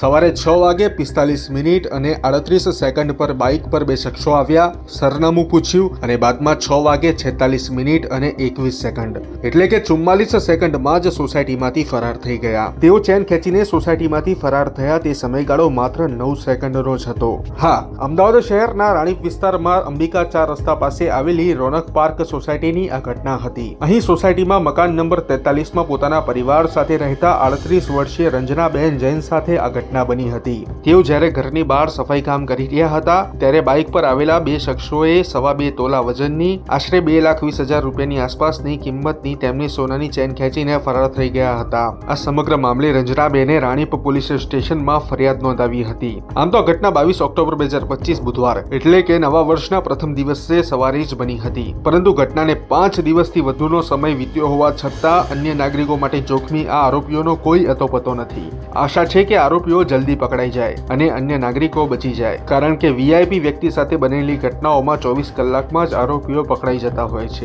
સવારે છ વાગે પિસ્તાલીસ મિનિટ અને આડત્રીસ સેકન્ડ પર બાઇક પર બે શખ્સો આવ્યા, સરનામું પૂછ્યું અને બાદમાં છ વાગે છેતાલીસ મિનિટ અને એકવીસ સેકન્ડ. એટલે કે ચુમ્માલીસ સેકન્ડમાં જ સોસાયટીમાંથી ફરાર થઈ ગયા. તેઓ ચેન ખેંચીને સોસાયટીમાંથી ફરાર થયા તે સમયગાળો માત્ર નવ સેકન્ડનો જ હતો. હા, અમદાવાદ શહેરના રાણીપ વિસ્તારમાં અંબિકા ચાર રસ્તા પાસે આવેલી રોનક પાર્ક સોસાયટીની આ ઘટના હતી. અહીં સોસાયટીમાં મકાન નંબર તેતાલીસમાં પોતાના પરિવાર સાથે રહેતા આડત્રીસ વર્ષીય રંજનાબેન જૈન સાથે આ ઘટના બની હતી. તેઓ જ્યારે ઘરની બહાર સફાઈ કામ કરી રહ્યા હતા, ત્યારે બાઇક પર આવેલા બે શખ્સોએ સવા બે તોલા વજનની, આશરે બે લાખ વીસ હજાર રૂપિયાની આસપાસની કિંમતની તેમની સોનાની ચેન ખેંચીને ફરાર થઈ ગયા હતા. આ સમગ્ર મામલે રંજનાબેને રાણીપ પોલીસ સ્ટેશનમાં ફરિયાદ નોંધાવી હતી. આમ તો ઘટના બાવીસ ઓક્ટોબર બે હજાર પચીસ બુધવાર, એટલે કે નવા વર્ષના પ્રથમ દિવસે સવારે જ બની હતી. પરંતુ ઘટનાને પાંચ દિવસથી વધુનો સમય વીત્યો હોવા છતાં અન્ય નાગરિકો માટે જોખમી આ આરોપીઓનો કોઈ અતોપતો નથી. આશા છે કે આરોપીઓ જલ્દી પકડાઈ જાય અને અન્ય નાગરિકો બચી જાય. કારણ કે વીઆઈપી વ્યક્તિ સાથે બનેલી ઘટનાઓમાં ચોવીસ કલાકમાં જ આરોપીઓ પકડાઈ જતા હોય છે.